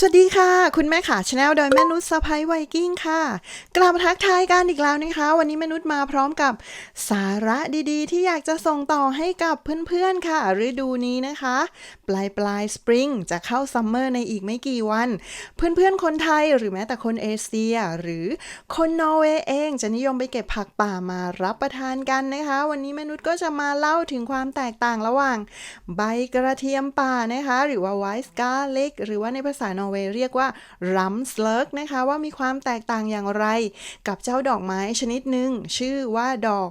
สวัสดีค่ะ คุณแม่ขาชาแนลโดยแม่นุชสะพายไวกิ้งค่ะ กลับมาทักทายกันอีกแล้วนะคะ วันนี้แม่นุชมาพร้อมกับสาระดีๆ ที่อยากจะส่งต่อให้กับเพื่อนๆค่ะฤดูนี้นะคะ ปลายปลายสปริงจะเข้าซัมเมอร์ในอีกไม่กี่วัน เพื่อนๆคนไทยหรือแม้แต่คนเอเชีย หรือคนนอร์เวย์เองจะนิยมไปเก็บผักป่ามารับประทานกันนะคะ วันนี้แม่นุชก็จะมาเล่าถึงความแตกต่างระหว่าง ใบกระเทียมป่านะคะ หรือว่าไวส์กาลิกหรือว่าในภาษานอร์เวย์เรียกว่ารัมสเลิกนะคะว่ามีความแตกต่างอย่างไร กับเจ้าดอกไม้ชนิดหนึ่งชื่อว่าดอก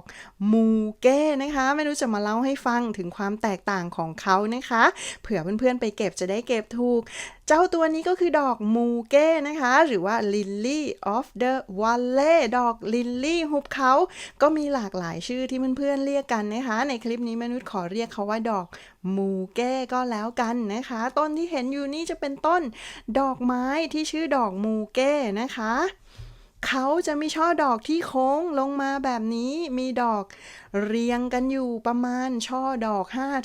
มูเก้นะคะไม่รู้จะมาเล่าให้ฟังถึงความแตกต่างของเขานะคะ เผื่อเพื่อนๆไปเก็บจะได้เก็บถูก เจ้าตัวนี้ก็คือดอกมูเก้นะคะ หรือว่า Lily of the Valley ดอกลิลลี่หุบเขาก็มีหลากหลายชื่อที่เพื่อนๆเรียกกันนะคะ ในคลิปนี้มนุษย์ขอเรียกเขาว่าดอกมูเก้ก็แล้วกันนะคะ ต้นที่เห็นอยู่นี่จะเป็นต้นดอกไม้ที่ชื่อดอกมูเก้นะคะ เขาจะมีช่อดอกที่โค้งลงมาแบบนี้มีดอกเรียงกันอยู่ประมาณช่อดอก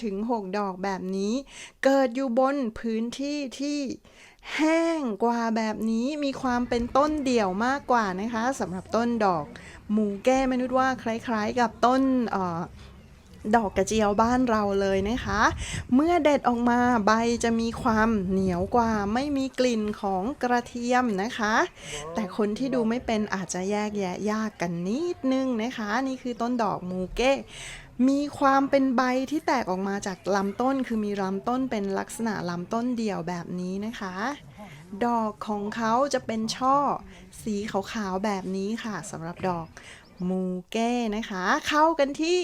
5-6 ดอกแบบนี้ เกิดอยู่บนพื้นที่ที่แห้งกว่าแบบนี้มีความเป็นต้นเดี่ยวมากกว่านะคะสำหรับต้นดอก หมูแก้มนุษย์ว่าคล้ายๆกับต้นเอ่อ ดอกกระเจียวบ้านเราเลยนะคะ เมื่อเด็ดออกมาใบจะมีความเหนียวกว่าไม่มีกลิ่นของกระเทียมนะคะ แต่คนที่ดูไม่เป็นอาจจะแยกแยะยากกันนิดนึงนะคะ นี่คือต้นดอกมูเก้มีความเป็นใบที่แตกออกมาจากลำต้น คือมีลำต้นเป็นลักษณะลำต้นเดี่ยวแบบนี้นะคะ ดอกของเขาจะเป็นช่อ สีขาวๆแบบนี้ค่ะสำหรับดอก มูเก้นะคะ เข้ากันที่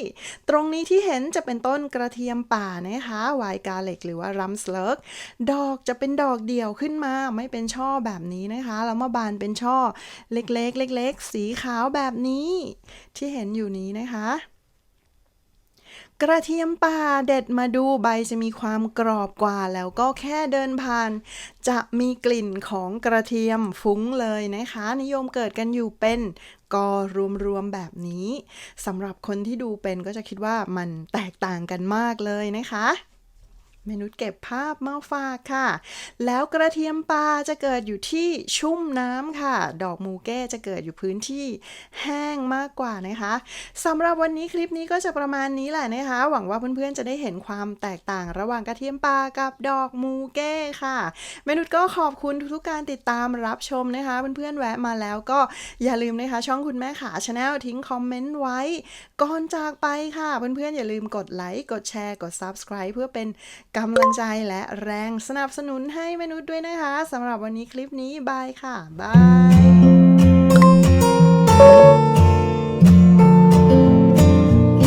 ตรงนี้ที่เห็นจะเป็นต้นกระเทียมป่านะคะไวกาเล็กหรือว่ารัมสเลิกดอกจะเป็นดอกเดี่ยวขึ้นมา ไม่เป็นช่อแบบนี้นะคะ แล้วมาบานเป็นช่อเล็กๆ เล็กๆ สีขาวแบบนี้ ที่เห็นอยู่นี้นะคะ กระเทียมป่าเด็ดมาดูใบจะมีความกรอบกว่า แล้วก็แค่เดินผ่าน จะมีกลิ่นของกระเทียมฟุ้งเลยนะคะ นิยมเกิดกันอยู่เป็นกอรวมๆแบบนี้สำหรับคนที่ดูเป็นก็จะคิดว่ามันแตกต่างกันมากเลยนะคะ มนุษย์เก็บภาพมาฝากค่ะ แล้วกระเทียมปลาจะเกิดอยู่ที่ชุ่มน้ำค่ะ ดอกมูเก้จะเกิดอยู่พื้นที่แห้งมากกว่านะคะสำหรับวันนี้คลิปนี้ก็จะประมาณนี้แหละนะคะ หวังว่าเพื่อนๆจะได้เห็นความแตกต่างระหว่างกระเทียมปลากับดอกมูเก้ค่ะเมนุษย์ก็ขอบคุณทุกๆการติดตามรับชมนะคะ เพื่อนๆแวะมาแล้วก็อย่าลืมนะคะ ช่องคุณแม่ขาชาแนลทิ้งคอมเมนต์ไว้ ก่อนจากไปค่ะ เพื่อนๆอย่าลืมกดไลค์กดแชร์กด Subscribe เพื่อเป็นกำลังใจและแรงสนับสนุนให้มนุษย์ด้วยนะคะสำหรับวันนี้คลิปนี้บายค่ะบาย